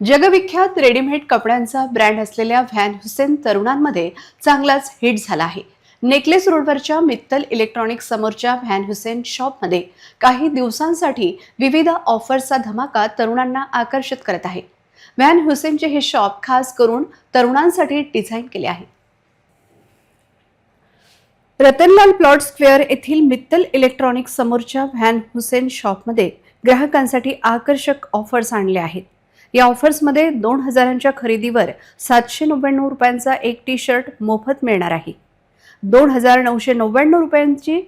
जगविख्यात रेडीमेड कपड्यांचा ब्रँड असलेल्या व्हॅन हुसेन तरुणांमध्ये चांगलाच हिट झाला आहे. नेकलेस रोडवरच्या मित्तल इलेक्ट्रॉनिक समोरच्या व्हॅन हुसेन शॉपमध्ये काही दिवसांसाठी विविध ऑफर्सचा धमाका तरुणांना आकर्षित करत आहे. व्हॅन हुसेनचे हे शॉप खास करून तरुणांसाठी डिझाईन केले आहे. रतनलाल प्लॉट स्क्वेअर येथील मित्तल इलेक्ट्रॉनिक समोरच्या व्हॅन हुसेन शॉपमध्ये ग्राहकांसाठी आकर्षक ऑफर्स आणले आहेत. या ऑफर्समध्ये दोन हजारांच्या खरेदीवर सातशे नव्याण्णव रुपयांचा एक टी शर्ट मोफत मिळणार आहे. दोन हजार नऊशे नव्याण्णव रुपयांची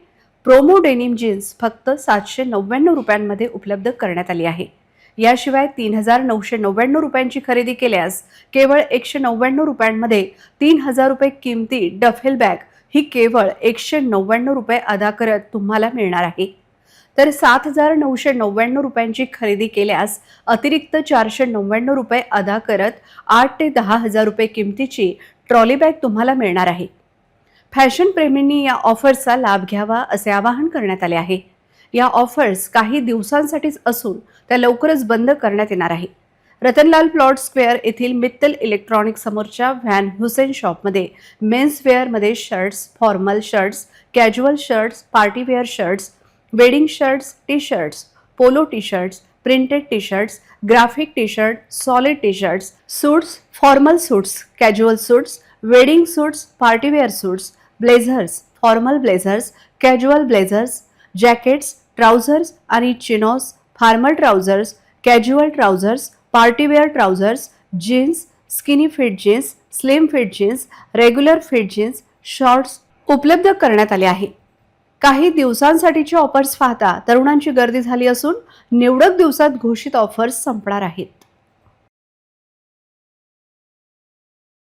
प्रोमो डेनिम जीन्स फक्त सातशे नव्याण्णव रुपयांमध्ये उपलब्ध करण्यात आली आहे. याशिवाय तीन हजार नऊशे नव्याण्णव रुपयांची खरेदी केल्यास केवळ एकशे नव्याण्णव रुपयांमध्ये तीन हजार रुपये किमती डफेल बॅग ही केवळ एकशे नव्याण्णव रुपये अदा करत तुम्हाला मिळणार आहे. तर सात हजार नऊशे नव्याण्णव रुपयांची खरेदी केल्यास अतिरिक्त चारशे नव्याण्णव रुपये अदा करत आठ ते दहा हजार रुपये किमतीची ट्रॉली बॅग तुम्हाला मिळणार आहे. फॅशन प्रेमींनी या ऑफर्सचा लाभ घ्यावा असे आवाहन करण्यात आले आहे. या ऑफर्स काही दिवसांसाठीच असून त्या लवकरच बंद करण्यात येणार आहे. रतनलाल प्लॉट स्क्वेअर येथील मित्तल इलेक्ट्रॉनिक समोरच्या व्हॅन हुसेन शॉपमध्ये men's वेअरमध्ये shirts formal shirts casual shirts partywear shirts wedding shirts T shirts polo T shirts printed T shirts graphic T shirt solid T shirts suits formal suits casual suits wedding suits partywear suits blazers formal blazers casual blazers jackets trousers आणि chinos formal trousers casual trousers partywear trousers jeans skinny fit jeans slim fit jeans regular fit jeans shorts उपलब्ध करण्यात आले आहे. काही दिवसांसाठीचे offers पाहता तरुणांची गर्दी झाली असून निवडक दिवसात घोषित ऑफर्स संपणार आहेत.